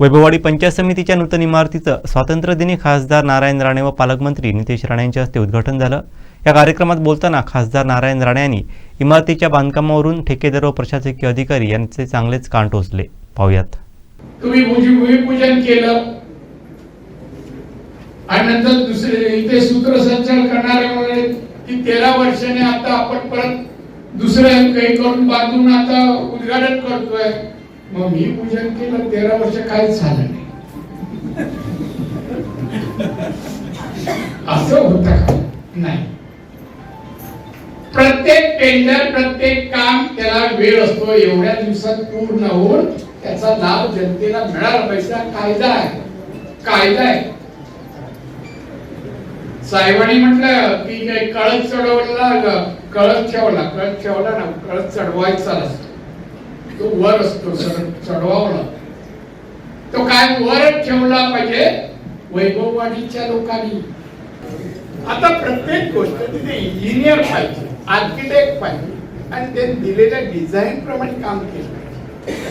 वैभववाडी पंचायत समितीच्या नूतन इमारतीचं स्वातंत्र्यदिनी खासदार नारायण राणे व पालकमंत्री नितेश राणे यांच्या हस्ते उद्घाटन झालं. या कार्यक्रमात बोलताना खासदार नारायण राणे यांनी इमारतीच्या बांधकामावरून ठेकेदार व प्रशासकीय अधिकारी यांचे चांगलेच कान टोचले. पाहुयात. तुम्ही भूमिपूजन केलं. आणि नंतर दुसरे इथे सूत्रसंचालन करणारे म्हणाले की तेरा वर्षाने आता आपण परत दुसरं काही करून बांधून आता उद्घाटन करतोय. मग मी पूजन केलं तेरा वर्ष काहीच झालं नाही. असं होत का? नाही. प्रत्येक टेंडर प्रत्येक काम त्याला वेळ असतो एवढ्या दिवसात पूर्ण होऊन त्याचा लाभ जनतेला मिळाला पाहिजे. कायदा आहे. कायदा आहे. साहेबांनी म्हटलं की कळत चढवला कळत ठेवला. कळत ठेवला ना कळत चढवायचा नसतो तो वर असतो चढवावला तो काय वर ठेवला पाहिजे? वैभववाडीच्या लोकांनी. आता प्रत्येक गोष्ट तिथे इंजिनियर पाहिजे आर्किटेक्ट पाहिजे आणि ते दिलेल्या डिझाईन प्रमाणे काम केलं पाहिजे.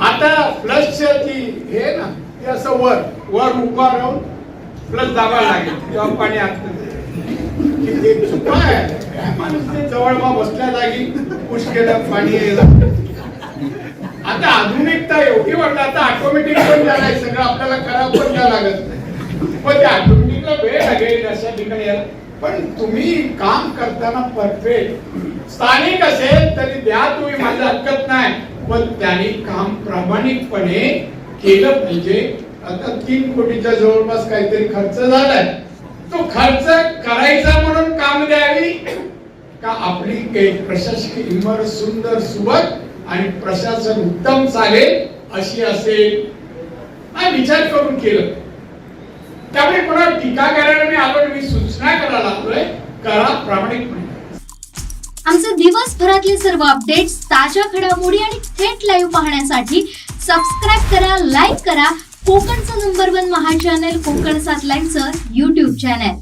आता प्लस ती हे ना ते असं वर वर उभा राहून प्लस दाबा लागेल तेव्हा पाणी आत चुका आहे काय जवळ मग बसल्या जागी पुश केलं पाणी यायला. आता आधुनिकता एवढी वाटत आता ऑटोमॅटिक पण झालाय सगळं आपल्याला खराब पण द्यावं लागत नाही पण त्या ऑटोमॅटिकला वेळ लागेल अशा ठिकाणी पण तुम्ही काम करताना परफेक्ट स्थानिक असेल तरी द्या तुम्ही माझं हरकत नाही. पण त्यांनी काम प्रामाणिकपणे केलं पाहिजे. आता तीन कोटीच्या जवळपास काहीतरी खर्च झालाय. तो खर्च करायचा म्हणून काम द्यावी का आपली एक प्रशासकीय इमारत सुंदर सुबक आणि प्रशासन उत्तम चालेल अशी असेल. हा विचार करून केलं. त्यामुळे कोणा टीका करायला मी आलो मी सूचना करायला लागलोय. करा प्रामाणिकपणे आमचे दिवसभरातले सर्व अपडेट्स ताज्या घडामोडी आणि थेट लाईव्ह पाहण्यासाठी सबस्क्राईब करा लाईक करा. कोकणचं नंबर वन महा चॅनल कोकण सात लाईनचं युट्यूब चॅनल